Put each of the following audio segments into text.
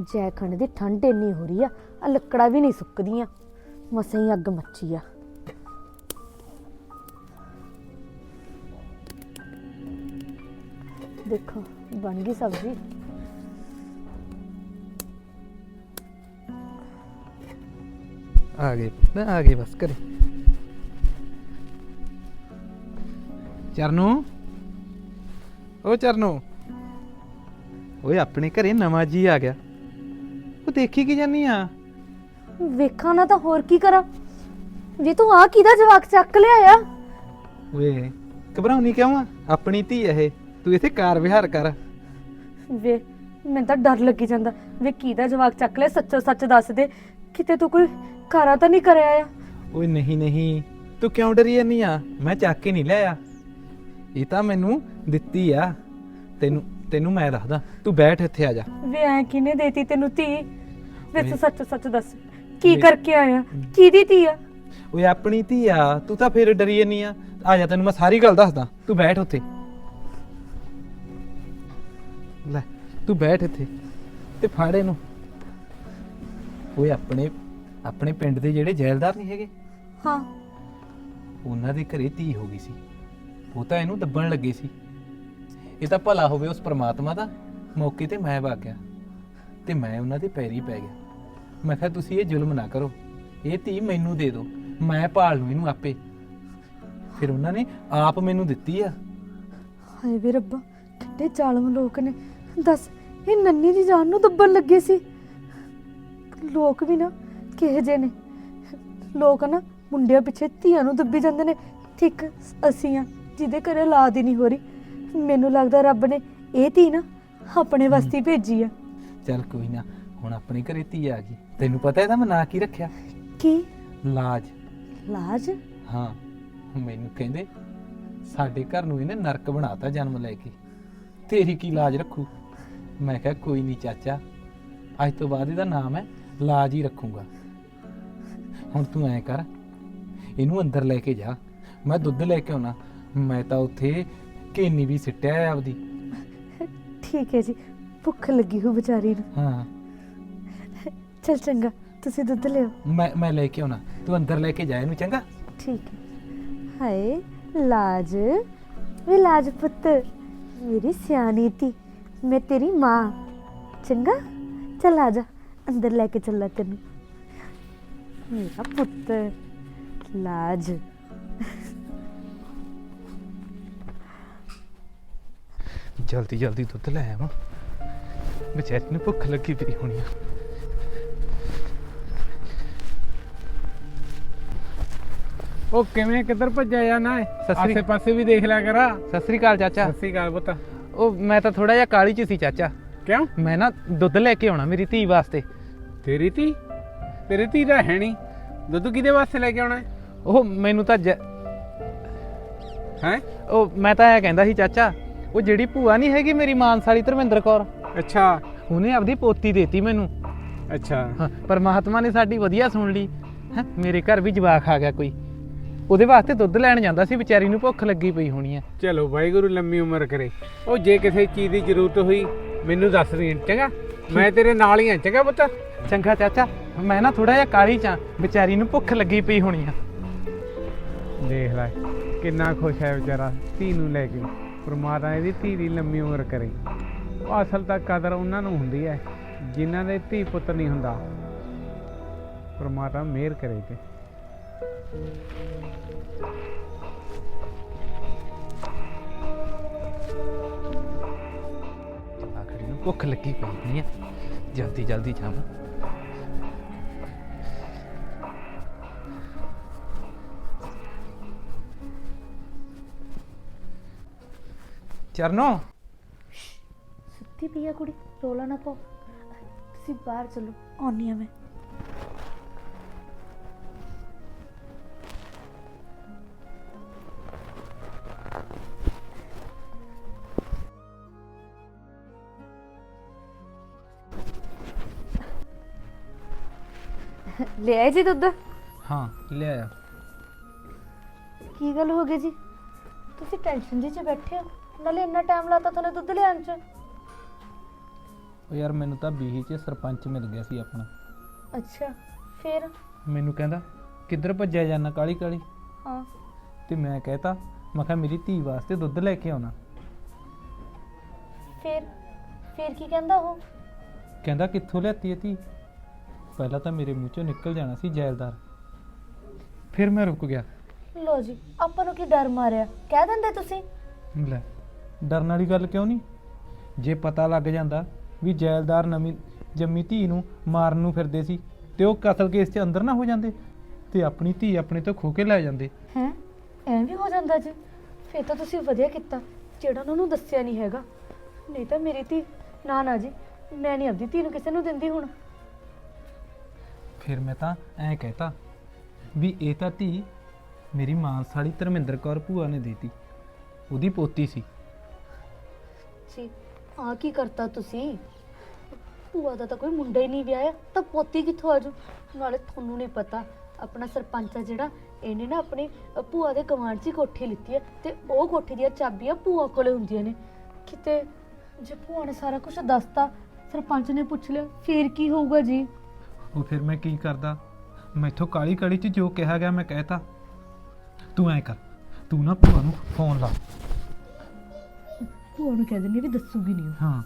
ਜੈਖੰਡ ਦੀ ਠੰਡ ਇੰਨੀ ਹੋ ਰਹੀ ਆ ਆ ਲੱਕੜਾਂ ਵੀ ਨਹੀਂ ਸੁੱਕਦੀਆਂ। ਮਸਾਂ ਹੀ ਅੱਗ ਮੱਚੀ ਆ। ਦੇਖੋ, ਬਣ ਗਈ ਸਬਜ਼ੀ। ਆ ਗਏ ਪੁੱਤ ਆ ਗਏ ਬਸ ਘਰੇ। ਚਰਨੂ? ਓ ਚਰਨੂ। ਓਏ, ਆਪਣੇ ਘਰੇ ਨਵਾਂ ਜੀ ਆ ਗਿਆ। ਉਹ ਦੇਖੀ ਕੀ ਜਾਨੀ ਆ? ਵੇਖਾਂ ਨਾ ਤਾਂ ਹੋਰ ਕੀ ਕਰਾਂ। ਜੇ ਤੂੰ ਆ ਕਿਹਦਾ ਜਵਾਕ ਚੱਕ ਲਿਆ ਆ? ਓਏ ਘਬਰਾਉਣੀ ਕਿਉਂ ਆ? ਆਪਣੀ ਧੀ ਇਹ। ਤੂੰ ਇੱਥੇ ਕਾਰ ਵਿਹਾਰ ਕਰ। ਵੇ ਮੈਨੂੰ ਤਾਂ ਡਰ ਲੱਗੀ ਜਾਂਦਾ। ਵੇ ਕਿਹਦਾ ਜਵਾਕ ਚੱਕ ਲਿਆ? ਸੱਚੋ ਸੱਚ ਦੱਸ ਦੇ। ਕਿਤੇ ਤੂੰ ਕੋਈ ਕਾਰਾ ਤਾਂ ਨਹੀਂ ਕਰਿਆ ਆ? ਓਏ ਨਹੀਂ ਨਹੀਂ। ਤੂੰ ਕਿਉਂ ਡਰੀ ਜਾਨੀ ਆ? ਮੈਂ ਚੱਕ ਕੇ ਨਹੀਂ ਲਿਆ। ਇਹ ਤਾਂ ਮੈਨੂੰ ਦਿੱਤੀ ਆ। ਤੈਨੂੰ ਤੈਨੂੰ ਮੈਂ ਦੱਸਦਾ ਤੂੰ ਬੈਠ ਇੱਥੇ ਆ ਜਾ। ਵੇ ਐ ਕਿਨੇ ਦੇਤੀ ਤੈਨੂੰ ਧੀ? ਵੇ ਤੂੰ ਸੱਚ ਸੱਚ ਦੱਸ ਕੀ ਕਰਕੇ ਆਇਆ? ਕਿਹਦੀ ਧੀ ਆ? ਓਏ ਆਪਣੀ ਧੀ ਆ ਤੂੰ ਤਾਂ ਫੇਰ ਡਰੀ ਜਾਨੀ ਆ। ਆ ਜਾ ਤੈਨੂੰ ਮੈਂ ਸਾਰੀ ਗੱਲ ਦੱਸਦਾ ਤੂੰ ਬੈਠ ਉੱਥੇ। ਲੈ ਤੂੰ ਬੈਠ ਇੱਥੇ ਤੇ ਫੜ ਇਹਨੂੰ। ਓਏ ਆਪਣੇ ਆਪਣੇ ਪਿੰਡ ਦੇ ਜਿਹੜੇ ਜੈਲਦਾਰ ਨਹੀਂ ਹੈਗੇ? ਹਾਂ। ਉਹਨਾਂ ਦੇ ਘਰੇ ਧੀ ਹੋ ਗਈ ਸੀ। ਉਹ ਤਾਂ ਇਹਨੂੰ ਦੱਬਣ ਲੱਗੇ ਸੀ। ਇਹ ਤਾਂ ਭਲਾ ਹੋਵੇ ਉਸ ਪ੍ਰਮਾਤਮਾ ਦਾ। ਮੌਕੇ ਤੇ ਮੈਂ ਵਗ ਗਿਆ ਤੇ ਮੈਂ ਉਹਨਾਂ ਦੇ ਪੈਰੀ ਪੈ ਗਿਆ। ਮੈਂ ਕਿਹਾ, ਤੁਸੀਂ ਇਹ ਜ਼ੁਲਮ ਨਾ ਕਰੋ। ਇਹ ਧੀ ਮੈਨੂੰ ਦੇ ਦਿਓ। ਮੈਂ ਭਾਲ ਲੂ ਇਹਨੂੰ ਆਪੇ। ਫਿਰ ਉਹਨਾਂ ਨੇ ਆਪ ਮੈਨੂੰ ਦਿੱਤੀ ਆ। ਹਾਏ ਵੇ ਰੱਬਾ, ਕਿੱਡੇ ਜ਼ਾਲਮ ਲੋਕ ਨੇ। ਦੱਸ, ਇਹ ਨੰਨੀ ਦੀ ਜਾਨ ਨੂੰ ਦੱਬਣ ਲੱਗੇ ਸੀ। ਲੋਕ ਵੀ ਨਾ ਕਿਹੋ ਜਿਹੇ ਨੇ। ਲੋਕ ਨਾ ਮੁੰਡਿਆਂ ਪਿੱਛੇ ਧੀਆਂ ਨੂੰ ਦੱਬੀ ਜਾਂਦੇ ਨੇ। ਠੀਕ ਅਸੀਂ ਆ, ਜਿਹਦੇ ਘਰੇ ਔਲਾਦ ਹੀ ਨਹੀਂ ਹੋ ਰਹੀ। ਮੈਨੂੰ ਲੱਗਦਾ ਰੱਬ ਨੇ ਇਹ ਧੀ ਨਾ ਆਪਣੇ ਵਾਸਤੇ ਹੀ ਭੇਜੀ ਆ। ਚੱਲ ਕੋਈ ਨਾ ਹੁਣ ਆਪਣੇ ਘਰੇ ਧੀ ਆ ਗਈ। ਤੈਨੂੰ ਪਤਾ ਇਹਦਾ ਮੈਂ ਨਾਂ ਕੀ ਰੱਖਿਆ? ਕੀ? ਲਾਜ। ਲਾਜ? ਹਾਂ ਮੈਨੂੰ ਕਹਿੰਦੇ ਸਾਡੇ ਘਰ ਨੂੰ ਇਹਨੇ ਨਰਕ ਬਣਾਤਾ ਜਨਮ ਲੈ ਕੇ। ਤੇਰੀ ਕੀ ਲਾਜ ਰੱਖੂ? ਮੈਂ ਕਿਹਾ ਕੋਈ ਨਹੀਂ ਚਾਚਾ ਅੱਜ ਤੋਂ ਬਾਅਦ ਇਹਦਾ ਨਾਮ ਹੈ ਲਾਜ ਹੀ ਰੱਖੂੰਗਾ। ਹੁਣ ਤੂੰ ਐ ਕਰ ਇਹਨੂੰ ਅੰਦਰ ਲੈ ਕੇ ਜਾ। ਮੈਂ ਦੁੱਧ ਲੈ ਕੇ ਆਉਣਾ। ਮੈਂ ਤਾਂ ਉੱਥੇ ਕੇਨੀ ਵੀ ਸਿੱਟਿਆ ਹੈ ਆਪਦੀ? ਠੀਕ ਹੈ ਜੀ ਭੁੱਖ ਲੱਗੀ ਹੋ ਵਿਚਾਰੀ ਨੂੰ। ਹਾਂ। ਚਲ ਚੰਗਾ ਤੁਸੀਂ ਦੁੱਧ ਲਿਓ। ਮੈਂ ਮੈਂ ਲੈ ਕੇ ਆਉਣਾ। ਤੂੰ ਅੰਦਰ ਲੈ ਕੇ ਜਾ ਇਹਨੂੰ ਚੰਗਾ? ਠੀਕ ਹੈ। ਹਾਏ ਲਾਜ। ਵੇ ਲਾਜ ਪੁੱਤ ਮੇਰੀ ਸਿਆਣੀ ਤੀ ਮੈਂ ਤੇਰੀ ਮਾਂ। ਚੰਗਾ? ਚੱਲ ਆ ਜਾ ਅੰਦਰ ਲੈ ਕੇ ਚੱਲਾ ਤੈਨੂੰ। ਮੇਰਾ ਪੁੱਤ ਲਾਜ। ਜਲਦੀ ਜਲਦੀ ਦੁੱਧ ਲੈ ਆਵਾਂ। ਵਿਚਾਰੀ ਨੂੰ ਭੁੱਖ ਲੱਗੀ ਪਈ ਹੋਣੀ ਆ। ਉਹ ਕਿਵੇਂ ਕਿੱਧਰ ਭੱਜਿਆ ਜਾਣਾ ਹੈ ਸਤਿ ਸ੍ਰੀ- ਆਸੇ ਪਾਸੇ ਵੀ ਦੇਖ ਲਿਆ ਕਰਾ। ਸਤਿ ਸ੍ਰੀ ਅਕਾਲ ਚਾਚਾ। ਸਤਿ ਸ੍ਰੀ ਅਕਾਲ ਪੁੱਤ। ਉਹ ਮੈਂ ਤਾਂ ਥੋੜਾ ਜਿਹਾ ਕਾਲੀ ਚ ਸੀ ਚਾਚਾ। ਕਿਉਂ? ਮੈਂ ਨਾ ਦੁੱਧ ਲੈ ਕੇ ਆਉਣਾ ਮੇਰੀ ਧੀ ਵਾਸਤੇ। ਤੇਰੀ ਧੀ? ਤੇਰੀ ਧੀ ਤਾਂ ਹੈ ਨਹੀਂ ਦੁੱਧ ਕਿਹਦੇ ਵਾਸਤੇ ਲੈ ਕੇ ਆਉਣਾ? ਹੈ ਉਹ ਮੈਨੂੰ ਤਾਂ ਜ- ਹੈਂ? ਉਹ ਮੈਂ ਤਾਂ ਇਹ ਕਹਿੰਦਾ ਸੀ ਚਾਚਾ ਉਹ ਜਿਹੜੀ ਭੂਆ ਨਹੀਂ ਹੈਗੀ ਮੇਰੀ ਮਾਨਸਾਲੀ ਧਰਮਿੰਦਰ ਕੌਰ। ਅੱਛਾ। ਉਹਨੇ ਆਪਦੀ ਪੋਤੀ ਦੇਤੀ ਮੈਨੂੰ। ਅੱਛਾ। ਹਾਂ, ਪਰਮਾਤਮਾ ਨੇ ਸਾਡੀ ਵਧੀਆ ਸੁਣ ਲਈ। ਹੈਂ, ਮੇਰੇ ਘਰ ਵੀ ਜਵਾਕ ਆ ਗਿਆ ਕੋਈ। ਉਹਦੇ ਵਾਸਤੇ ਦੁੱਧ ਲੈਣ ਜਾਂਦਾ ਸੀ ਵਿਚਾਰੀ ਨੂੰ ਭੁੱਖ ਲੱਗੀ ਪਈ ਹੋਣੀ ਆ। ਚਲੋ ਵਾਹਿਗੁਰੂ ਲੰਮੀ ਉਮਰ ਕਰੇ। ਉਹ ਜੇ ਕਿਸੇ ਚੀਜ਼ ਦੀ ਜ਼ਰੂਰਤ ਹੋਈ ਮੈਨੂੰ ਦੱਸ ਦੇ ਚੰਗਾ? ਮੈਂ ਤੇਰੇ ਨਾਲ ਹੀ ਹਾਂ ਚੰਗਾ ਪੁੱਤ? ਚੰਗਾ ਚਾਚਾ ਮੈਂ ਨਾ ਥੋੜਾ ਜਿਹਾ ਕਾਲੀ ਚ ਵਿਚਾਰੀ ਨੂੰ ਭੁੱਖ ਲੱਗੀ ਪਈ ਹੋਣੀ ਆ। ਦੇਖ ਲੈ ਕਿੰਨਾ ਖੁਸ਼ ਹੈ ਵਿਚਾਰਾ ਧੀ ਨੂੰ ਲੈ ਕੇ। ਪ੍ਰਮਾਤਮਾ ਇਹਦੀ ਧੀ ਦੀ ਲੰਮੀ ਉਮਰ ਕਰੇ। ਅਸਲ ਤਾਂ ਕਦਰ ਉਹਨਾਂ ਨੂੰ ਹੁੰਦੀ ਹੈ, ਜਿਨ੍ਹਾਂ ਦੇ ਧੀ ਪੁੱਤ ਨਹੀਂ ਹੁੰਦਾ। ਪ੍ਰਮਾਤਮਾ ਮਿਹਰ ਕਰੇ ਤੇ। ਆਖੜੀ ਨੂੰ ਭੁੱਖ ਲੱਗੀ ਪਈ ਹੋਣੀ ਜਲਦੀ ਜਲਦੀ ਜਾਵਾਂ। ਚਰਨੋ। ਸੁੱਤੀ ਪਈ ਆ ਕੁੜੀ ਰੋਲਾ ਨਾ ਪਾਓ। ਤੁਸੀਂ ਬਾਹਰ ਚਲੋ ਆਉਣੀ ਆ ਮੈਂ। ਲੈ ਆਏ ਜੀ ਦੁੱਧ? ਹਾਂ ਲੈ ਆਇਆ। ਕੀ ਗੱਲ ਹੋ ਗਈ ਜੀ? ਤੁਸੀਂ ਟੈਨਸ਼ਨ ਜੀ ਚ ਬੈਠੇ ਹੋ। ਨਾਲੇ ਇੰਨਾ ਟਾਈਮ ਲਾਤਾ ਤੁਹਾਨੂੰ ਦੁੱਧ ਲਿਆਉਣ ਚ। ਉਹ ਯਾਰ ਮੈਨੂੰ ਤਾਂ ਬੀਹੀ 'ਚ ਸਰਪੰਚ ਮਿਲ ਗਿਆ ਸੀ ਆਪਣਾ। ਅੱਛਾ ਫਿਰ? ਮੈਨੂੰ ਕਹਿੰਦਾ ਕਿੱਧਰ ਭੱਜਿਆ ਜਾਣਾ ਕਾਲੀ ਕਾਲੀ ਹਾਂ। ਤੇ ਮੈਂ ਕਹਿਤਾ ਮੈਂ ਕਿਹਾ ਮੇਰੀ ਧੀ ਵਾਸਤੇ ਦੁੱਧ ਲੈ ਕੇ ਆਉਣਾ। ਫਿਰ? ਫਿਰ ਕੀ ਕਹਿੰਦਾ ਉਹ? ਕਹਿੰਦਾ ਕਿੱਥੋਂ ਲਿਆਤੀ ਇਹ ਧੀ? ਪਹਿਲਾਂ ਤਾਂ ਮੇਰੇ ਮੂੰਹ ਚੋਂ ਨਿਕਲ ਜਾਣਾ ਸੀ ਜੈਲਦਾਰ। ਫਿਰ ਮੈਂ ਰੁਕ ਗਿਆ। ਲੋ ਜੀ ਆਪਾਂ ਨੂੰ ਕੀ ਡਰ ਮਾਰਿਆ? ਕਹਿ ਦਿੰਦੇ ਤੁਸੀਂ? ਲੈ ਡਰਨ ਵਾਲੀ ਗੱਲ ਕਿਉਂ ਨਹੀਂ? ਜੇ ਪਤਾ ਲੱਗ ਜਾਂਦਾ ਵੀ ਜੈਲਦਾਰ ਨਵੀਂ ਜੰਮੀ ਧੀ ਨੂੰ ਮਾਰਨ ਨੂੰ ਫਿਰਦੇ ਸੀ ਤੇ ਉਹ ਕਤਲ ਕੇਸ 'ਚ ਅੰਦਰ ਨਾ ਹੋ ਜਾਂਦੇ ਤੇ ਆਪਣੀ ਧੀ ਆਪਣੇ ਤੋਂ ਖੋ ਕੇ ਲੈ ਜਾਂਦੇ। ਹੈ? ਐਂ ਵੀ ਹੋ ਜਾਂਦਾ ਜੀ। ਫਿਰ ਤਾਂ ਤੁਸੀਂ ਵਧੀਆ ਕੀਤਾ ਜਿਹੜਾ ਉਹਨਾਂ ਨੂੰ ਦੱਸਿਆ ਨਹੀਂ ਹੈਗਾ। ਨਹੀਂ ਤਾਂ ਮੇਰੀ ਧੀ ਨਾ ਨਾ ਜੀ ਮੈਂ ਨਹੀਂ ਆਪਦੀ ਧੀ ਨੂੰ ਕਿਸੇ ਨੂੰ ਦਿੰਦੀ ਹੁਣ। ਫਿਰ ਮੈਂ ਤਾਂ ਐਂ ਕਹਿਤਾ ਵੀ ਇਹ ਤਾਂ ਧੀ ਮੇਰੀ ਮਾਨਸ ਵਾਲੀ ਧਰਮਿੰਦਰ ਕੌਰ ਭੂਆ ਨੇ ਦੇਤੀ। ਉਹਦੀ ਪੋਤੀ ਸੀ। ਜੀ ਆ ਕੀ ਕਰਤਾ ਤੁਸੀਂ? ਭੂਆ ਦਾ ਤਾਂ ਕੋਈ ਮੁੰਡਾ ਹੀ ਨਹੀਂ ਵਿਆਹਿਆ। ਤਾਂ ਪੋਤੀ ਕਿੱਥੋਂ ਆਜੂ ਨਾਲੇ ਤੁਹਾਨੂੰ ਨਹੀਂ ਪਤਾ, ਆਪਣਾ ਸਰਪੰਚ ਆ ਜਿਹੜਾ, ਇਹਨੇ ਨਾ ਆਪਣੀ ਭੂਆ ਦੇ ਗਵਾਂਢ 'ਚ ਹੀ ਕੋਠੀ ਲਿੱਤੀ ਹੈ ਤੇ ਉਹ ਕੋਠੀ ਦੀਆਂ ਚਾਬੀਆਂ ਭੂਆ ਕੋਲੇ ਹੁੰਦੀਆਂ ਨੇ। ਕਿਤੇ ਜੇ ਭੂਆ ਨੇ ਸਾਰਾ ਕੁਝ ਦੱਸਤਾ, ਸਰਪੰਚ ਨੇ ਪੁੱਛ ਲਿਆ, ਫੇਰ ਕੀ ਹੋਊਗਾ ਜੀ? ਉਹ ਫਿਰ ਮੈਂ ਕੀ ਕਰਦਾ? ਮੈਥੋਂ ਕਾਲੀ ਕਾਲੀ 'ਚ ਜੋ ਕਿਹਾ ਗਿਆ ਮੈਂ ਕਹਿਤਾ। ਤੂੰ ਐਂ ਕਰ, ਤੂੰ ਨਾ ਭੂਆ ਨੂੰ ਫੋਨ ਲਾ। ਭੂਆ ਨੂੰ ਕਹਿ ਦਿੰਦੀ ਵੀ ਦੱਸੂਗੀ ਨਹੀਂ। ਹਾਂ।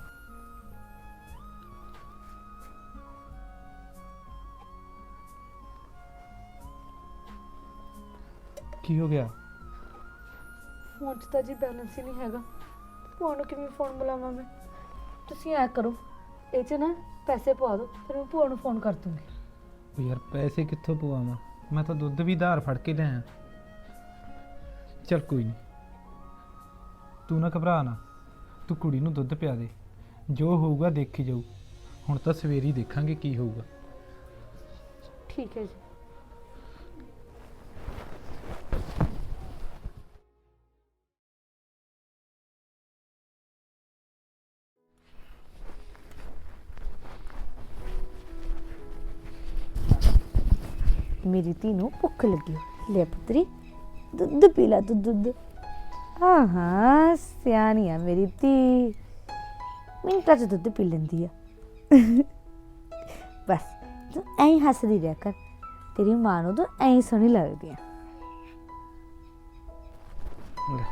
ਕੀ ਹੋ ਗਿਆ? ਫੋਨ 'ਚ ਤਾਂ ਜੀ ਬੈਲੈਂਸ ਹੀ ਨਹੀਂ ਹੈਗਾ। ਭੂਆ ਨੂੰ ਕਿਵੇਂ ਫੋਨ ਮਿਲਾਵਾਂ ਮੈਂ? ਤੁਸੀਂ ਐ ਕਰੋ ਇਹ 'ਚ ਨਾ ਪੈਸੇ ਪਵਾ ਦਿਓ ਫਿਰ ਮੈਂ ਭੂਆ ਨੂੰ ਫੋਨ ਕਰ ਦੂੰਗੀ। ਉਹ ਯਾਰ ਪੈਸੇ ਕਿੱਥੋਂ ਪਵਾਵਾਂ? ਮੈਂ ਤਾਂ ਦੁੱਧ ਵੀ ਧਾਰ ਫੜ ਕੇ ਲਿਆਇਆ। ਚਲ ਕੋਈ ਨਹੀਂ। ਤੂੰ ਨਾ ਘਬਰਾ ਨਾ। ਤੂੰ ਕੁੜੀ ਨੂੰ ਦੁੱਧ ਪਿਆ ਦੇ। ਜੋ ਹੋਊਗਾ ਦੇਖੀ ਜਾਊ। ਹੁਣ ਤਾਂ ਸਵੇਰੇ ਹੀ ਦੇਖਾਂਗੇ ਕੀ ਹੋਊਗਾ। ਠੀਕ ਹੈ ਜੀ। ਮੇਰੀ ਧੀ ਨੂੰ ਭੁੱਖ ਲੱਗੀ। ਹੋਈ। ਲੈ ਪੁੱਤਰੀ, ਦੁੱਧ ਪੀ ਲੈ ਤੂੰ ਦੁੱਧ। ਹਾਂ ਹਾਂ ਸਿਆਣੀ ਆ ਮੇਰੀ ਧੀ। ਮਿੰਟਾਂ ਚ ਦੁੱਧ ਪੀ ਲੈਂਦੀ ਆ। ਬਸ ਤੂੰ ਐਂ ਹੱਸਦੀ ਰਹਿ ਕਰ। ਤੇਰੀ ਮਾਂ ਨੂੰ ਤਾਂ ਐਂ ਸੋਹਣੀ ਲੱਗਦੀ ਆ। ਲੈ।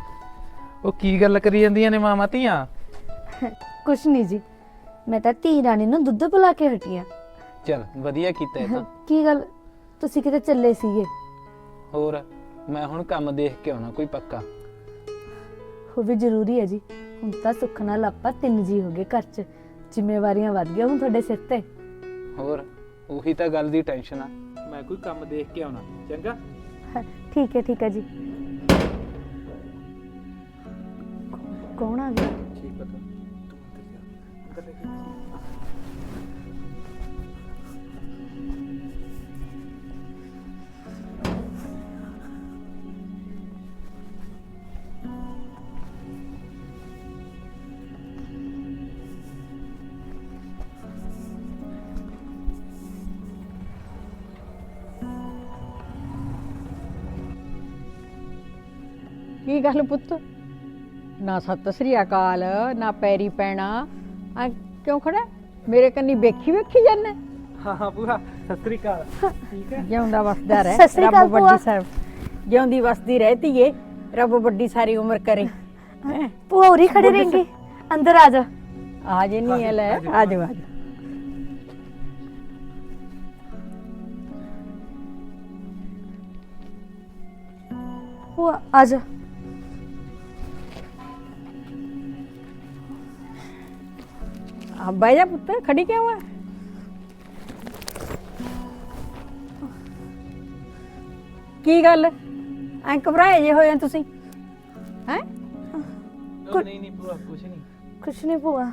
ਉਹ ਕੀ ਗੱਲ ਕਰੀ ਜਾਂਦੀਆਂ ਨੇ ਮਾਮਾ ਧੀਆਂ? ਕੁਛ ਨਹੀਂ ਜੀ ਮੈਂ ਤਾਂ ਧੀ ਰਾਣੀ ਨੂੰ ਦੁੱਧ ਪਿਲਾ ਕੇ ਹਟੀ ਆ। ਚਲ ਵਧੀਆ ਕੀਤਾ ਇਹ ਤਾਂ। ਕੀ ਗੱਲ ਤੁਸੀਂ ਕਿਤੇ ਚੱਲੇ ਸੀਗੇ? ਹੋਰ ਮੈਂ ਹੁਣ ਕੰਮ ਦੇਖ ਕੇ ਆਉਣਾ ਕੋਈ ਪੱਕਾ। ਉਹ ਵੀ ਜ਼ਰੂਰੀ ਹੈ ਜੀ। ਹੁਣ ਤਾਂ ਸੁੱਖ ਨਾਲ ਆਪਾਂ ਤਿੰਨ ਜੀ ਹੋ ਗਏ ਘਰ 'ਚ। ਜ਼ਿੰਮੇਵਾਰੀਆਂ ਵੱਧ ਗਈਆਂ ਹੁਣ ਤੁਹਾਡੇ ਸਿਰ ਤੇ। ਹੋਰ ਉਹੀ ਤਾਂ ਗੱਲ ਦੀ ਟੈਨਸ਼ਨ ਆ। ਮੈਂ ਕੋਈ ਕੰਮ ਦੇਖ ਕੇ ਆਉਣਾ। ਚੰਗਾ? ਹਾਂ, ਠੀਕ ਹੈ ਠੀਕ ਹੈ ਜੀ। ਕੌਣ ਆ ਗਿਆ? ਠੀਕ ਪਤਾ? ਕੀ ਗੱਲ ਪੁੱਤ? ਨਾ ਸਤਿ ਸ੍ਰੀ ਅਕਾਲ ਨਾ ਪੈਰੀ ਪੈਣਾ। ਆ ਕਿਉਂ ਖੜਾ? ਮੇਰੇ ਕੰਨੀ ਵੇਖੀ ਵੇਖੀ ਜਾਂਦਾ? ਹਾਂ ਹਾਂ ਪੂਰਾ। ਸਤਿ ਸ੍ਰੀ ਅਕਾਲ। ਠੀਕ ਹੈ? ਜਿਉਂਦਾ ਵਸਦਾ ਰਹਿ ਸਤਿ ਸ੍ਰੀ ਅਕਾਲ ਰੱਬ ਭੂਆ। ਵੱਡੀ ਸਾਹਿਬ। ਜਿਉਂਦੀ ਵਸਦੀ ਰਹਤੀ ਏ ਰੱਬ ਵੱਡੀ ਸਾਰੀ ਉਮਰ ਕਰੇ। ਹੈਂ। ਭੂਆ ਉਰੀ ਖੜੇ ਰਹਿਣਗੇ। ਅੰਦਰ ਆ ਜਾ। ਆ ਜੇ ਨਹੀਂ ਲੈ ਆ ਜਾ ਆ ਜਾ ਭੂਆ ਆ ਜਾ। ਆ ਬਹਿ ਜਾ ਪੁੱਤ ਖੜੀ ਕਿਉਂ ਆ? ਕੀ ਗੱਲ? ਐ ਘਬਰਾਏ ਜੇ ਹੋਏ ਆ ਤੁਸੀਂ? ਹੈ? ਨਹੀਂ ਨਹੀਂ ਪੂਰਾ ਕੁਛ ਨਹੀਂ। ਕੁਛ ਨਹੀਂ ਭੂਆ।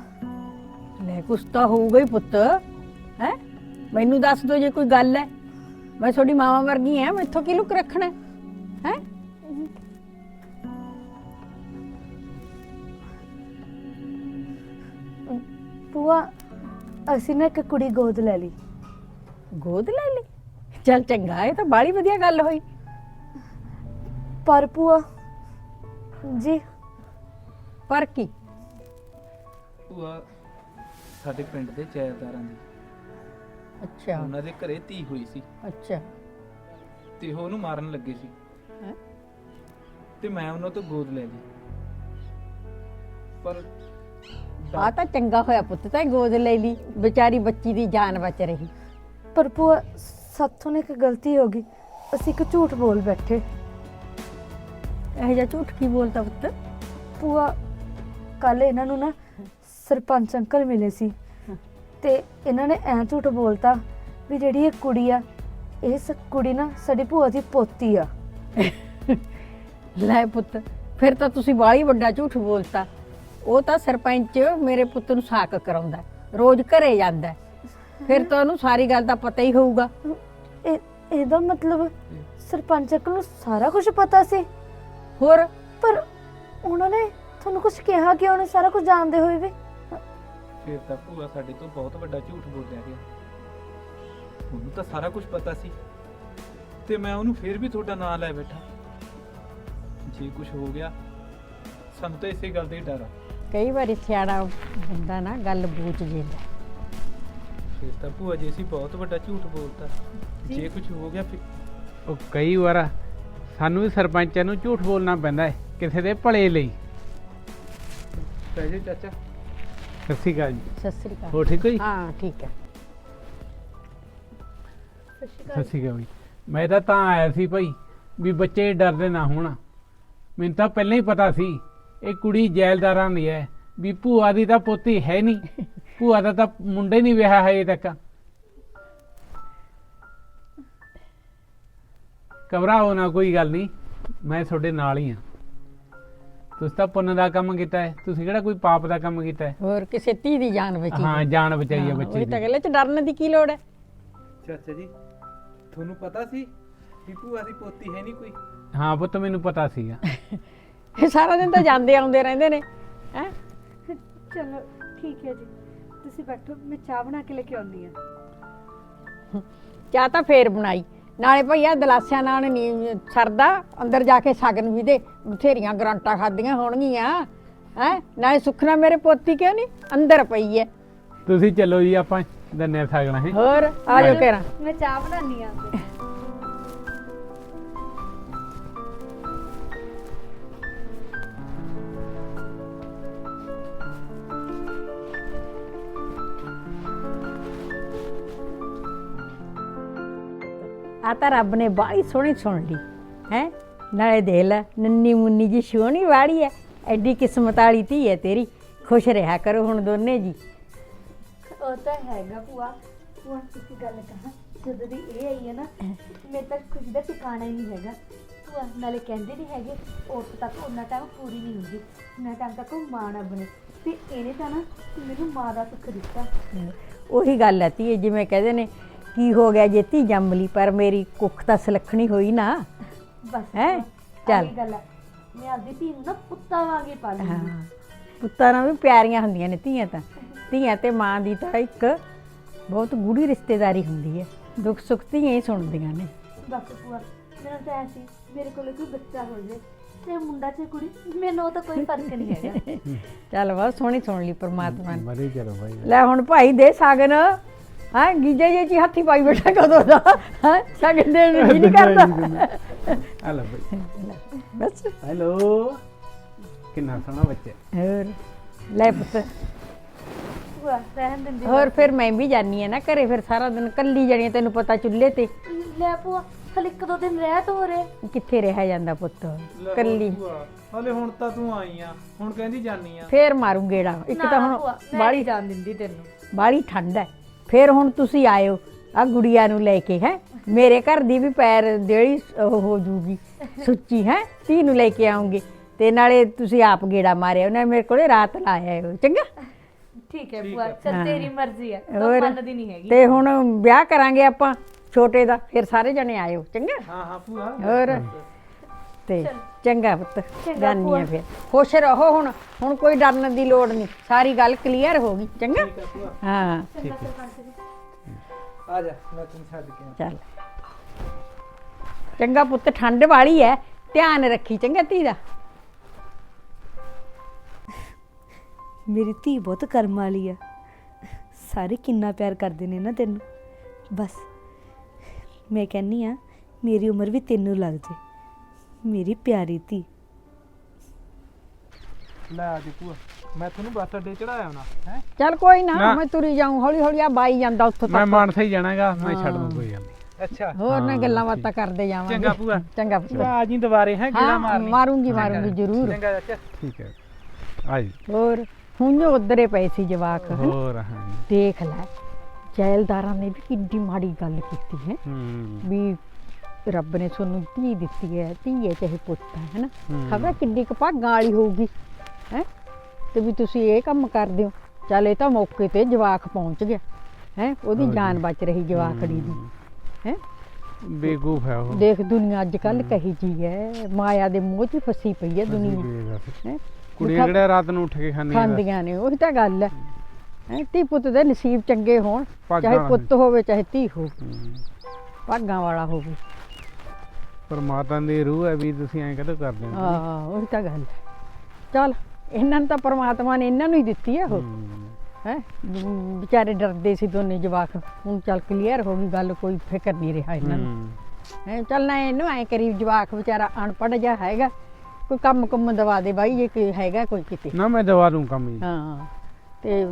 ਲੈ ਕੁਛ ਤਾਂ ਹੋਊਗਾ ਹੀ ਪੁੱਤ। ਹੈ? ਮੈਨੂੰ ਦੱਸ ਦੋ ਜੇ ਕੋਈ ਗੱਲ ਹੈ ਮੈਂ ਤੁਹਾਡੀ ਮਾਵਾ ਵਰਗੀ ਐ ਮੈਥੋਂ ਕੀ ਲੁਕ ਰੱਖਣਾ? ਹੈ? ਭੂਆ ਅਸੀਂ ਨਾ ਇੱਕ ਕੁੜੀ ਗੋਦ ਲੈ ਲਈ। ਗੋਦ ਲੈ ਲਈ? ਚੱਲ ਚੰਗਾ ਇਹ ਤਾਂ ਬਾਲੀ ਵਧੀਆ ਗੱਲ ਹੋਈ। ਪਰ ਭੂਆ ਜੀ। ਪਰ ਕੀ? ਭੂਆ ਸਾਡੇ ਪਿੰਡ ਦੇ ਜਾਇਦਾਰਾਂ ਦੀ। ਅੱਛਾ। ਉਹਨਾਂ ਦੇ ਘਰੇ ਧੀ ਹੋਈ ਸੀ। ਅੱਛਾ। ਤੇ ਉਹ ਉਹਨੂੰ ਮਾਰਨ ਲੱਗੇ ਸੀ। ਹੈਂ? ਤੇ ਮੈਂ ਉਹਨਾਂ ਤੋਂ ਗੋਦ ਲੈ ਲਈ। ਪਰ ਆ ਤਾਂ ਚੰਗਾ ਹੋਇਆ ਪੁੱਤ ਤਾਂ ਗੋਦ ਲੈ ਲਈ ਵਿਚਾਰੀ ਬੱਚੀ ਦੀ ਜਾਨ ਬਚ ਰਹੀ। ਪਰ ਭੂਆ ਸਾਥੋਂ ਨੇ ਇੱਕ ਗਲਤੀ ਹੋ ਗਈ। ਅਸੀਂ ਇੱਕ ਝੂਠ ਬੋਲ ਬੈਠੇ। ਇਹ ਜਿਹਾ ਝੂਠ ਕੀ ਬੋਲਦਾ ਪੁੱਤ? ਭੂਆ ਕੱਲ ਇਹਨਾਂ ਨੂੰ ਨਾ ਸਰਪੰਚ ਅੰਕਲ ਮਿਲੇ ਸੀ। ਤੇ ਇਹਨਾਂ ਨੇ ਐਂ ਝੂਠ ਬੋਲਤਾ ਵੀ ਜਿਹੜੀ ਇਹ ਕੁੜੀ ਆ ਇਸ ਕੁੜੀ ਨਾ ਸਾਡੀ ਭੂਆ ਦੀ ਪੋਤੀ ਆ। ਲੈ ਪੁੱਤ ਫਿਰ ਤਾਂ ਤੁਸੀਂ ਬਾਹਲੀ ਵੱਡਾ ਝੂਠ ਬੋਲਤਾ। ਉਹ ਤਾਂ ਸਰਪੰਚ ਮੇਰੇ ਪੁੱਤ ਨੂੰ ਸਾਕ ਕਰਾਉਂਦਾ ਰੋਜ਼ ਘਰੇ ਜਾਂਦਾ। ਫਿਰ ਤਾਂ ਉਹਨੂੰ ਸਾਰੀ ਗੱਲ ਦਾ ਪਤਾ ਹੀ ਹੋਊਗਾ। ਇਹ ਇਹਦਾ ਮਤਲਬ ਸਰਪੰਚ ਅੰਕਲ ਨੂੰ ਸਾਰਾ ਕੁਝ ਪਤਾ ਸੀ? ਹੋਰ? ਪਰ ਉਹਨਾਂ ਨੇ ਤੁਹਾਨੂੰ ਕੁਝ ਕਿਹਾ ਕਿ ਉਹਨੇ ਸਾਰਾ ਕੁਝ ਜਾਣਦੇ ਹੋਏ ਵੀ? ਫਿਰ ਤਾਂ ਭੂਆ ਸਾਡੇ ਤੋਂ ਬਹੁਤ ਵੱਡਾ ਝੂਠ ਬੋਲਿਆ ਗਿਆ ਉਹਨੂੰ ਤਾਂ ਸਾਰਾ ਕੁਝ ਪਤਾ ਸੀ। ਤੇ ਮੈਂ ਉਹਨੂੰ ਫਿਰ ਵੀ ਤੁਹਾਡਾ ਨਾਂ ਲੈ ਬੈਠਾ। ਜੇ ਕੁਝ ਹੋ ਗਿਆ ਸਾਨੂੰ ਤਾਂ ਇਸੇ ਗੱਲ ਦਾ ਹੀ ਡਰ ਆ। ਕਈ ਵਾਰੀ ਸਿਆਣਾ ਬੰਦਾ ਨਾ ਗੱਲ ਬੂਝ ਜਾਂਦਾ ਫਿਰ ਤਾਂ ਭੂਆ ਜੀ ਅਸੀਂ ਬਹੁਤ ਵੱਡਾ ਝੂਠ ਬੋਲਤਾ। ਜੇ। ਕੁਝ ਹੋ ਗਿਆ ਫਿਰ ਉਹ ਕਈ ਵਾਰ ਸਾਨੂੰ ਵੀ ਸਰਪੰਚਾਂ ਨੂੰ ਝੂਠ ਬੋਲਣਾ ਪੈਂਦਾ ਹੈ ਕਿਸੇ ਦੇ ਭਲੇ ਲਈ। ਪੈ ਜੇ ਚਾਚਾ। ਸਤਿ ਸ਼੍ਰੀ ਅਕਾਲ ਜੀ। ਸਤਿ ਸ੍ਰੀ ਅਕਾਲ। ਹੋ ਠੀਕ ਹੋ ਜੀ? ਹਾਂ ਠੀਕ ਹੈ। ਸਤਿ ਸ਼੍ਰੀ ਅਕਾਲ ਜੀ। ਮੈਂ ਤਾਂ ਤਾਂ ਆਇਆ ਸੀ ਭਾਈ ਵੀ ਬੱਚੇ ਡਰਦੇ ਨਾ ਹੋਣ। ਮੈਨੂੰ ਤਾਂ ਪਹਿਲਾਂ ਹੀ ਪਤਾ ਸੀ ਇਹ ਕੁੜੀ ਜੈਲਦਾਰਾਂ ਦੀ ਹੈ ਵੀ ਭੂਆ ਦੀ ਤਾਂ ਪੋਤੀ ਹੈ ਨਹੀਂ ਭੂਆ ਦਾ ਤਾਂ ਮੁੰਡੇ ਨਹੀਂ ਵਿਆਹ ਹੈ ਅਜੇ ਤੱਕ। ਘਬਰਾਓ ਨਾ ਕੋਈ ਗੱਲ ਨਹੀਂ ਮੈਂ ਤੁਹਾਡੇ ਨਾਲ ਹੀ ਹਾਂ ਤੁਸੀਂ ਤਾਂ ਪੁੰਨ ਦਾ ਕੰਮ ਕੀਤਾ ਹੈ ਤੁਸੀਂ ਕਿਹੜਾ ਕੋਈ ਪਾਪ ਦਾ ਕੰਮ ਕੀਤਾ ਹੈ ਹੋਰ ਕਿਸੇ ਧੀ ਦੀ ਜਾਨ ਬਚੀ ਹਾਂ ਜਾਨ ਬਚਾਈ ਹੈ ਬੱਚੇ ਉਹੀ ਤਾਂ ਦੀ ਗੱਲ ਚ ਡਰਨ ਦੀ ਕੀ ਲੋੜ ਹੈ ਚਾਚਾ ਜੀ ਤੁਹਾਨੂੰ ਪਤਾ ਸੀ ਕਿ ਭੂਆ ਦੀ ਪੋਤੀ ਹੈ ਨਹੀਂ ਕੋਈ? ਹਾਂ ਪੁੱਤ ਮੈਨੂੰ ਪਤਾ ਸੀਗਾ। ਇਹ ਸਾਰਾ ਦਿਨ ਤਾਂ ਜਾਂਦੇ ਆਉਂਦੇ ਰਹਿੰਦੇ ਨੇ। ਹੈ? ਚਲੋ ਠੀਕ ਹੈ ਜੀ। ਤੁਸੀਂ ਬੈਠੋ ਮੈਂ ਚਾਹ ਬਣਾ ਕੇ ਲੈ ਕੇ ਆਉਂਦੀ ਆ ਚਾਹ ਤਾਂ ਫੇਰ ਬਣਾਈ। ਨਾਲੇ ਭਈਆ ਦਲਾਸਿਆਂ ਨਾਲ ਨਹੀਂ ਸਰਦਾ। ਅੰਦਰ ਜਾ ਕੇ ਸਗਨ ਵੀ ਦੇ। ਬਥੇਰੀਆਂ ਗਰੰਟਾਂ ਖਾਦੀਆਂ ਹੋਣਗੀਆਂ। ਹੈ? ਨਾਲੇ ਸੁਖਨਾ ਮੇਰੇ ਪੋਤੀ ਕਿਉਂ ਨਹੀਂ ਅੰਦਰ ਪਈ ਹੈ ਤੁਸੀਂ ਚੱਲੋ ਜੀ ਆਪਾਂ ਦੰਨਿਆ ਸਾਗਣਾ ਹੈ। ਹੋਰ ਆ ਜਾਓ ਕੇਰਾ ਮੈਂ ਚਾਹ ਬਣਾਉਣੀ ਆ ਤਾਂ ਰੱਬ ਨੇ ਬਾੜੀ ਸੋਹਣੀ ਸੁਣ ਲਈ ਹੈ? ਨਾਲੇ ਦੇ ਲੈ ਨੰਨੀ ਮੁੰਨੀ ਜੀ ਸੋਹਣੀ ਵਾੜੀ ਹੈ ਐਡੀ ਕਿਸਮਤ ਵਾਲੀ ਧੀ ਹੈ ਤੇਰੀ ਖੁਸ਼ ਰਿਹਾ ਕਰੋ ਹੁਣ ਦੋਨੇ ਜੀ। ਉਹ ਤਾਂ ਹੈਗਾ ਭੂਆ ਭੂਆ ਤੁਸੀਂ ਗੱਲ ਕਹਾ ਜਦੋਂ ਦੀ ਇਹ ਆਈ ਹੈ ਨਾ ਮੇਰੇ ਤਾਂ ਖੁਸ਼ੀ ਦਾ ਟਿਕਾਣਾ ਹੀ ਨਹੀਂ ਹੈਗਾ। ਭੂਆ ਨਾਲੇ ਕਹਿੰਦੇ ਨਹੀਂ ਹੈਗੇ ਉਸ ਤੱਕ ਉਹਨਾਂ ਟਾਈਮ ਪੂਰੀ ਨਹੀਂ ਹੁੰਦੀ। ਉਹਨਾਂ ਟਾਈਮ ਤੱਕ ਉਹ ਮਾਂ ਨਾ। ਬਣੇ ਤੇ ਇਹਨੇ ਤਾਂ ਨਾ ਮੈਨੂੰ ਮਾਂ ਦਾ ਸੁੱਖ ਦਿੱਤਾ। ਉਹੀ ਗੱਲ ਹੈ ਧੀਏ ਜਿਵੇਂ ਕਹਿੰਦੇ ਨੇ ਕੀ ਹੋ ਗਿਆ ਜੇ ਧੀ ਜੰਮ ਲਈ ਪਰ ਮੇਰੀ ਕੁੱਖ ਤਾਂ ਸੁਲੱਖਣੀ ਹੋਈ ਨਾ। ਬਸ ਹੈਂ? ਚੱਲ। ਆਹੀ ਗੱਲ ਹੈ। ਮੈਂ ਆਪਦੀ ਧੀ ਨੂੰ ਨਾ ਪੁੱਤਾਂ ਵਾਂਗੇ ਪਾਲੂੰਗੀ ਹਾਂ। ਪੁੱਤਾਂ ਨਾਲ ਵੀ ਪਿਆਰੀਆਂ ਹੁੰਦੀਆਂ ਨੇ ਧੀਆਂ ਤਾਂ। ਧੀਆਂ ਤੇ ਮਾਂ ਦੀ ਤਾਂ ਇੱਕ ਬਹੁਤ ਗੂੜੀ ਰਿਸ਼ਤੇਦਾਰੀ ਹੁੰਦੀ ਹੈ। ਦੁੱਖ ਸੁੱਖ ਧੀਆਂ ਹੀ ਸੁਣਦੀਆਂ ਨੇ। ਬਸ ਭੂਆ ਮੈਨੂੰ ਤਾਂ ਐਸੀ ਮੇਰੇ ਕੋਲ ਕੋਈ ਬੱਚਾ ਹੋ ਤੇ ਮੁੰਡਾ ਤੇ ਕੁੜੀ ਮੈਨੂੰ ਉਹ ਤਾਂ ਕੋਈ ਫ਼ਰਕ ਨਹੀਂ ਹੈਗਾ। ਚੱਲ ਬਹੁਤ ਸੋਹਣੀ ਸੁਣ ਲਈ ਪ੍ਰਮਾਤਮਾ ਨੇ। ਮਰੇ ਚਲੋ ਭਾਈ। ਲੈ ਹੁਣ ਭਾਈ ਦੇ ਸਾਗਨ। ਹਾਂ ਗੀਜੇ ਜੇ ਚ ਹੱਥੀ ਪਾਈ ਬੈਠਾ ਕਦੋਂ ਦਾ? ਹਾਂ ਸਾਗਨ ਦੇ ਨੂੰ ਜੀ ਨਹੀਂ ਕਰਦਾ। ਆ ਲੈ ਭਾਈ ਬਸ। ਹੈਲੋ। ਕਿੰਨਾ ਸੋਹਣਾ ਬੱਚਾ। ਹੋਰ? ਲੈ ਪੁੱਤ। ਭੂਆ ਰਹਿਣ ਦਿੰਦੀ ਹੋਰ ਫਿਰ ਮੈਂ ਵੀ ਜਾਨੀ ਆ ਨਾ ਘਰੇ ਫਿਰ ਸਾਰਾ ਦਿਨ ਕੱਲੀ ਜਣੀ ਤੈਨੂੰ ਪਤਾ ਚੁੱਲ੍ਹੇ ਤੇ। ਲੈ ਭੂਆ ਹਲ ਇੱਕ ਦੋ ਦਿਨ ਰਹਿ ਤੋ ਰੇ ਕਿੱਥੇ ਰਿਹਾ ਜਾਂਦਾ ਪੁੱਤ? ਕੱਲੀ। ਹਲੇ ਹੁਣ ਤਾਂ ਤੂੰ ਆਈ ਆ ਹੁਣ ਕਹਿੰਦੀ ਜਾਨੀ ਆ। ਫੇਰ ਮਾਰੂ ਗੇੜਾ। ਇੱਕ ਤਾਂ ਹੁਣ ਬਾੜੀ ਜਾਣ ਦਿੰਦੀ ਤੈਨੂੰ। ਬਾੜੀ ਠੰਡ ਹੈ ਫੇਰ ਹੁਣ ਤੁਸੀਂ ਆਇਓ। ਆ ਗੁੜੀਆ ਨੂੰ ਲੈ ਕੇ ਹੈ? ਮੇਰੇ ਘਰ ਦੀ ਵੀ ਪੈਰ ਦੇੜੀ ਉਹ ਹੋ ਜੂਗੀ ਸੁੱਚੀ ਹੈ? ਧੀ ਨੂੰ ਲੈ ਕੇ ਆਉਂਗੇ। ਤੇ ਨਾਲੇ ਤੁਸੀਂ ਆਪ ਗੇੜਾ ਮਾਰਿਆ ਉਹਨੇ ਮੇਰੇ ਕੋਲੇ ਰਾਤ ਲਾਇਆ ਹੋ ਚੰਗਾ? ਠੀਕ ਹੈ ਭੂਆ ਚੱਲ ਤੇਰੀ ਮਰਜ਼ੀ ਹੈ ਤੂੰ। ਮੰਨਦੀ ਨਹੀਂ ਹੈਗੀ। ਤੇ ਹੁਣ ਵਿਆਹ ਕਰਾਂਗੇ ਆਪਾਂ ਛੋਟੇ ਦਾ ਫਿਰ ਸਾਰੇ ਜਣੇ ਆਇਓ ਚੰਗਾ? ਹਾਂ ਹਾਂ ਭੂਆ। ਹੋਰ? ਤੇ ਚੰਗਾ ਪੁੱਤ ਜਾਨੀ ਆ। ਫਿਰ। ਖੁਸ਼ ਰਹੋ ਹੁਣ ਹੁਣ ਕੋਈ ਡਰਨ ਦੀ ਲੋੜ ਨਹੀਂ। ਸਾਰੀ ਗੱਲ ਕਲੀਅਰ ਹੋ ਗਈ ਚੰਗਾ? ਹਾਂ। ਆ ਜਾ ਮੈਂ ਤੈਨੂੰ ਛੱਡ ਕੇ। ਚੱਲ। ਚੰਗਾ ਪੁੱਤ ਠੰਡ ਵਾਲੀ ਐ ਧਿਆਨ ਰੱਖੀ ਚੰਗਾ ਧੀ ਦਾ। ਮੇਰੀ ਧੀ ਬਹੁਤ ਕਰਮ ਵਾਲੀ ਆ। ਸਾਰੇ ਕਿੰਨਾ ਪਿਆਰ ਕਰਦੇ ਨੇ ਨਾ ਤੈਨੂੰ। ਬਸ ਮੈਂ ਕਹਿੰਨੀ ਆ ਮੇਰੀ ਉਮਰ ਵੀ ਤੈਨੂੰ ਲੱਗ ਜੇ। ਮੇਰੀ ਪਿਆਰੀ ਧੀ। ਲੈ ਆ ਜੀ ਭੂਆ ਮੈਂ ਤੁਹਾਨੂੰ ਬੱਸ ਅੱਡੇ ਚੜਾਇਆ ਹੋਣਾ ਹੈ? ਚੱਲ ਕੋਈ ਨਾ ਨਾ। ਮੈਂ ਤੁਰੀ ਜਾਊਂ ਹੌਲੀ ਹੌਲੀ ਆ ਬਾਈ ਜਾਂਦਾ ਉੱਥੋਂ ਮੈਂ ਤੱਕ। ਮਾਨਸਾ ਹੀ ਜਾਣਾਗਾ ਮੈਂ ਛੱਡ ਦੂੰ। ਕੋਈ ਗੱਲ ਨਹੀਂ। ਅੱਛਾ। ਹੋਰ ਨਾ ਗੱਲਾਂ। ਬਾਤਾਂ ਕਰਦੇ ਜਾਵਾਂਗੇ। ਚੰਗਾ ਭੂਆ। ਚੰਗਾ ਭੂਆ। ਆ ਜੀ ਦੁਬਾਰੇ ਹੈ ਗੇੜਾ ਹਾਂ ਮਾਰਨੀ। ਮਾਰੂੰਗੀ ਮਾਰੂੰਗੀ ਜ਼ਰੂਰ। ਚੰਗਾ ਚਾਚਾ। ਠੀਕ ਹੈ। ਆਈ। ਹੋਰ ਹੁਣ ਜੋ ਉਧਰੇ ਪਏ ਸੀ ਜਵਾਕ ਹਨਾ। ਹੋਰ ਹਾਂ ਦੇਖ ਲੈ ਜੈਲਦਾਰਾਂ ਨੇ ਵੀ ਕਿੰਨੀ ਮਾੜੀ ਗੱਲ ਕੀਤੀ ਹੈ? ਹੂੰ। ਵੀ ਰੱਬ ਨੇ ਤੁਹਾਨੂੰ ਧੀ ਦਿੱਤੀ ਹੈ ਧੀ ਹੈ ਚਾਹੇ ਪੁੱਤ ਹੈ ਹਨਾ। ਖਬਰ ਕਿੰਨੀ ਕੁ ਭਾਗਾਂ ਵਾਲੀ ਹੋਊਗੀ ਹੈ? ਤੇ ਵੀ ਤੁਸੀਂ ਇਹ ਕੰਮ ਕਰਦੇ ਹੋ ਚੱਲ ਇਹ ਤਾਂ ਮੌਕੇ ਤੇ ਜਵਾਕ ਪਹੁੰਚ ਗਿਆ ਹੈ? ਉਹਦੀ। ਜਾਨ ਬਚ ਰਹੀ ਜਵਾਕੜੀ ਦੀ ਹੈ। ਬੇਗੂਫ ਹੈ ਉਹ। ਦੇਖ ਦੁਨੀਆ ਅੱਜ ਕੱਲ ਕਹੀ ਜੀ ਹੈ ਮਾਇਆ ਦੇ ਮੋਹ 'ਚ ਫਸੀ ਪਈ ਹੈ ਦੁਨੀਆ। ਹੈ ਕੁੜੀਆਂ ਕਿਹੜਾ ਰਾਤ ਨੂੰ ਉੱਠ ਕੇ ਖਾਂਦੀਆਂ ਖਾਂਦੀਆਂ ਨੇ ਉਹੀ ਤਾਂ ਗੱਲ ਹੈ। ਹੈ? ਧੀ ਪੁੱਤ ਦੇ ਨਸੀਬ ਚੰਗੇ ਹੋਣ ਚਾਹੇ। ਪੁੱਤ ਹੋਵੇ ਚਾਹੇ ਧੀ ਹੋਵੇ। ਭਾਗਾਂ ਵਾਲਾ ਹੋਵੇ। ਪਰਮਾਤਮਾ ਦੀ ਰੂਹ ਹੈ ਵੀ ਤੁਸੀਂ ਐਂ ਕਦੋਂ ਕਰਦੇ ਹੋ ਹਾਂ ਉਹੀ ਤਾਂ ਗੱਲ ਹੈ। ਚੱਲ ਇਹਨਾਂ ਨੂੰ ਤਾਂ ਪ੍ਰਮਾਤਮਾ ਨੇ ਇਹਨਾਂ ਨੂੰ ਹੀ ਦਿੱਤੀ ਹੈ ਉਹ। ਹੂੰ। ਵਿਚਾਰੇ ਡਰਦੇ ਸੀ ਦੋਨੇ ਜਵਾਕ। ਹੁਣ ਚੱਲ ਕਲੀਅਰ ਹੋ ਗਈ ਗੱਲ ਕੋਈ ਫਿਕਰ ਨਹੀਂ ਰਿਹਾ ਇਹਨਾਂ ਨੂੰ। ਹੂੰ। ਚੱਲ ਨਾ ਇਹਨੂੰ ਐ ਕਰੀ ਜਵਾਕ ਵਿਚਾਰਾ ਅਨਪੜ੍ਹ ਜਿਹਾ ਹੈਗਾ। ਕੋਈ ਕੰਮ ਕੁੰਮ ਦਵਾ ਦੇ ਬਾਈ ਜੇ ਕੋਈ ਹੈਗਾ ਕੋਈ ਕਿਤੇ। ਨਾ ਮੈਂ ਦਵਾ ਦੂੰ ਕੰਮ ਜੀ। ਹਾਂ। ਤੇ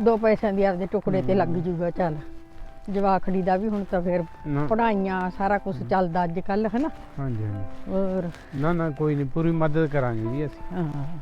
ਦੋ ਪੈਸਿਆਂ ਦੀ ਆਪਦੇ ਟੁਕੜੇ ਤੇ ਲੱਗ ਜੂਗਾ ਚੱਲ। ਜਵਾਖੜੀ ਦਾ ਵੀ ਹੁਣ ਤਾਂ ਫਿਰ ਨਾ। ਪੜਾਈਆਂ ਸਾਰਾ ਕੁਝ ਚੱਲਦਾ ਅੱਜ ਕੱਲ ਹੈ ਨਾ? ਹਾਂਜੀ ਹਾਂਜੀ। ਹੋਰ? ਨਾ ਨਾ ਕੋਈ ਨਹੀਂ ਪੂਰੀ ਮਦਦ ਕਰਾਂਗੇ ਜੀ ਅਸੀਂ। ਹਾਂ।